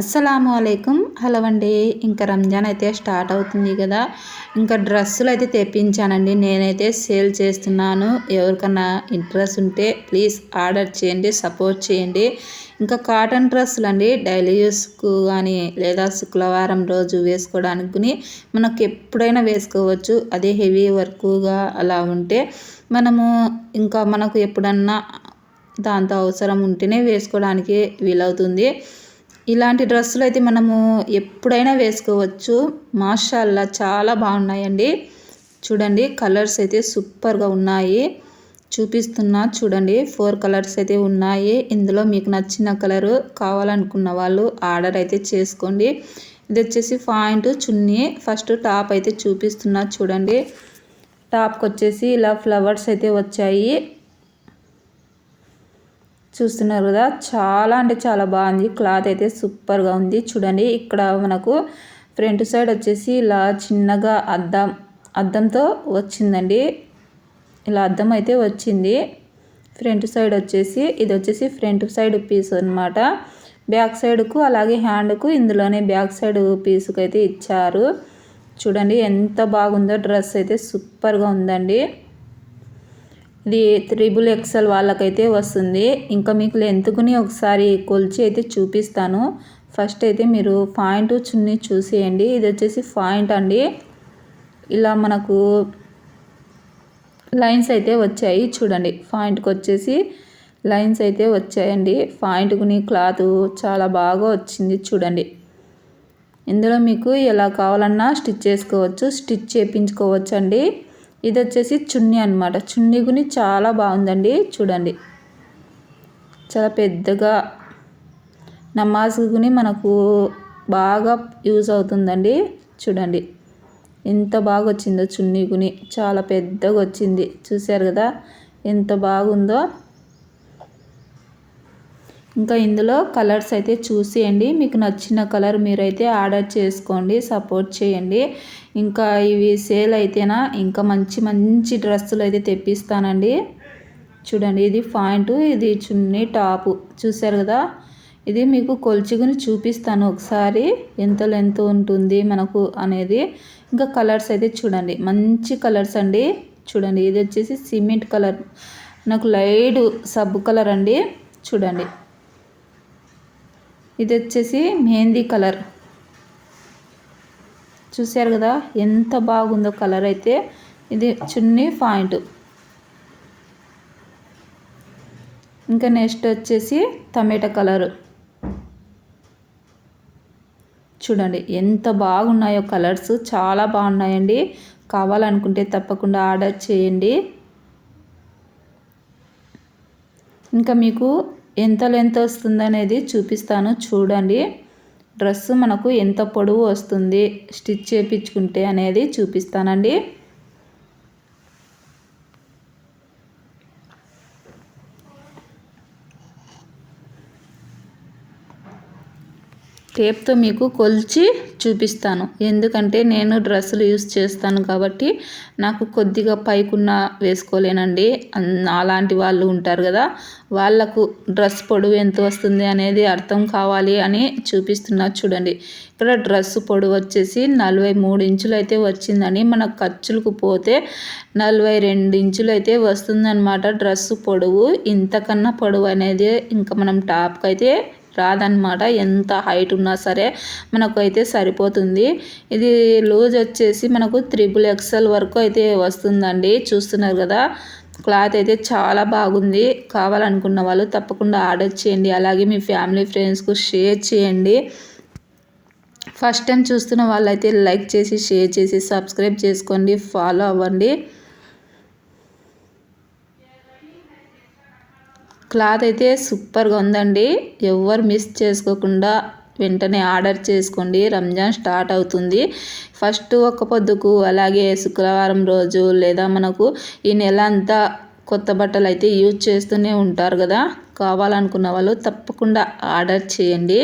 అస్సలాము అలైకుం. హలో అండి ఇంకా రంజాన్ అయితే స్టార్ట్ అవుతుంది కదా. ఇంకా డ్రెస్సులు అయితే తెప్పించానండి. నేనైతే సేల్ చేస్తున్నాను. ఎవరికన్నా ఇంట్రెస్ట్ ఉంటే ప్లీజ్ ఆర్డర్ చేయండి సపోర్ట్ చేయండి. ఇంకా కాటన్ డ్రెస్సులు అండి డైలీ యూస్కు కానీ లేదా శుక్రవారం రోజు వేసుకోవడానికి మనకు ఎప్పుడైనా వేసుకోవచ్చు. అదే హెవీ వర్క్గా అలా ఉంటే మనము ఇంకా మనకు ఎప్పుడన్నా దాంతో అవసరం ఉంటేనే వేసుకోవడానికి వీలవుతుంది. ఇలాంటి డ్రెస్సులు అయితే మనము ఎప్పుడైనా వేసుకోవచ్చు. మాషాల్లా చాలా బాగున్నాయండి. చూడండి కలర్స్ అయితే సూపర్గా ఉన్నాయి. చూపిస్తున్నా చూడండి ఫోర్ కలర్స్ అయితే ఉన్నాయి. ఇందులో మీకు నచ్చిన కలరు కావాలనుకున్న వాళ్ళు ఆర్డర్ అయితే చేసుకోండి. ఇది వచ్చేసి పాయింట్ చున్నీ. ఫస్ట్ టాప్ అయితే చూపిస్తున్నా చూడండి. టాప్కి వచ్చేసి ఇలా ఫ్లవర్స్ అయితే వచ్చాయి. చూస్తున్నారు కదా చాలా అంటే చాలా బాగుంది. క్లాత్ అయితే సూపర్గా ఉంది. చూడండి ఇక్కడ మనకు ఫ్రంట్ సైడ్ వచ్చేసి ఇలా చిన్నగా అద్దం అద్దంతో వచ్చిందండి. ఇలా అద్దం అయితే వచ్చింది. ఫ్రంట్ సైడ్ వచ్చేసి ఇది వచ్చేసి ఫ్రంట్ సైడ్ పీస్ అనమాట బ్యాక్ సైడ్కు అలాగే హ్యాండ్కు ఇందులోనే బ్యాక్ సైడ్ పీస్కి అయితే ఇచ్చారు. చూడండి ఎంత బాగుందో డ్రెస్ అయితే సూపర్గా ఉందండి. ఇది త్రిబుల్ ఎక్సెల్ వాళ్ళకైతే వస్తుంది. ఇంకా మీకు లెంత్కుని ఒకసారి కొలిచి అయితే చూపిస్తాను. ఫస్ట్ అయితే మీరు పాయింట్ చున్ని చూసేయండి. ఇది వచ్చేసి పాయింట్ అండి. ఇలా మనకు లైన్స్ అయితే వచ్చాయి. చూడండి పాయింట్కి వచ్చేసి లైన్స్ అయితే వచ్చాయండి. పాయింట్కుని క్లాత్ చాలా బాగా వచ్చింది చూడండి. ఇందులో మీకు ఎలా కావాలన్నా స్టిచ్ చేసుకోవచ్చు. స్టిచ్ చేయించుకోవచ్చు అండి ఇది వచ్చేసి చున్నీ అనమాట చున్నీ గుని చాలా బాగుందండి. చూడండి. చాలా పెద్దగా నమాజ్ గుని మనకు బాగా యూజ్ అవుతుందండి. చూడండి. ఎంత బాగా వచ్చిందో చున్నీ గుని. చాలా పెద్దగా వచ్చింది చూశారు కదా? ఎంత బాగుందో. ఇంకా ఇందులో కలర్స్ అయితే చూసేయండి. మీకు నచ్చిన కలర్ మీరైతే ఆర్డర్ చేసుకోండి సపోర్ట్ చేయండి. ఇంకా ఇవి సేల్ అయితేనా ఇంకా మంచి మంచి డ్రెస్సులు అయితే తెప్పిస్తానండి. చూడండి ఇది పాయింట్ ఇది చున్నీ టాపు. చూసారు కదా? ఇది మీకు కొలుచుకుని చూపిస్తాను ఒకసారి ఎంత లెంత్ ఉంటుంది మనకు అనేది. ఇంకా కలర్స్ అయితే చూడండి మంచి కలర్స్ అండి. చూడండి ఇది వచ్చేసి సిమెంట్ కలర్. నాకు లైట్ సబ్ కలర్ అండి. చూడండి. ఇది వచ్చేసి మెహందీ కలర్. చూశారు కదా ఎంత బాగుందో కలర్ అయితే ఇది చున్నీ పాయింట్. ఇంకా నెక్స్ట్ వచ్చేసి టమాటా కలర్. చూడండి ఎంత బాగున్నాయో కలర్స్ చాలా బాగున్నాయండి. కావాలనుకుంటే తప్పకుండా ఆర్డర్ చేయండి. ఇంకా మీకు ఎంత లెంత్ వస్తుంది అనేది చూపిస్తాను చూడండి. డ్రెస్ మనకు ఎంత పొడవు వస్తుంది స్టిచ్ చేయించుకుంటే అనేది చూపిస్తానండి. టేప్తో మీకు కొలిచి చూపిస్తాను. ఎందుకంటే నేను డ్రెస్సులు యూస్ చేస్తాను కాబట్టి నాకు కొద్దిగా పైకున్న వేసుకోలేనండి. అలాంటి వాళ్ళు ఉంటారు కదా వాళ్ళకు డ్రెస్ పొడవు ఎంత వస్తుంది అనేది అర్థం కావాలి అని చూపిస్తున్నా చూడండి. ఇక్కడ డ్రెస్ పొడవు వచ్చేసి నలభై మూడు ఇంచులు అయితే వచ్చిందని మన ఖర్చులకు పోతే నలభై రెండు ఇంచులు అయితే వస్తుందన్నమాట డ్రెస్ పొడవు. ఇంతకన్నా పొడవు అనేది ఇంకా మనం టాప్కి అయితే రాదనమాట ఎంత హైట్ ఉన్నా సరే మనకు అయితే సరిపోతుంది. ఇది లూజ్ వచ్చేసి మనకు త్రిబుల్ ఎక్సెల్ వరకు అయితే వస్తుందండి. చూస్తున్నారు కదా క్లాత్ అయితే చాలా బాగుంది. కావాలనుకున్న వాళ్ళు తప్పకుండా ఆర్డర్ చేయండి. అలాగే మీ ఫ్యామిలీ ఫ్రెండ్స్కు షేర్ చేయండి. ఫస్ట్ టైం చూస్తున్న వాళ్ళైతే లైక్ చేసి షేర్ చేసి సబ్స్క్రైబ్ చేసుకోండి. ఫాలో అవ్వండి. క్లాత్ అయితే సూపర్గా ఉందండి. ఎవరు మిస్ చేసుకోకుండా వెంటనే ఆర్డర్ చేసుకోండి. రంజాన్ స్టార్ట్ అవుతుంది. ఫస్ట్ ఒక పొద్దుకు అలాగే శుక్రవారం రోజు లేదా మనకు ఈ నెల అంతా కొత్త బట్టలు అయితే యూజ్ చేస్తూనే ఉంటారు కదా. కావాలనుకున్న వాళ్ళు తప్పకుండా ఆర్డర్ చేయండి.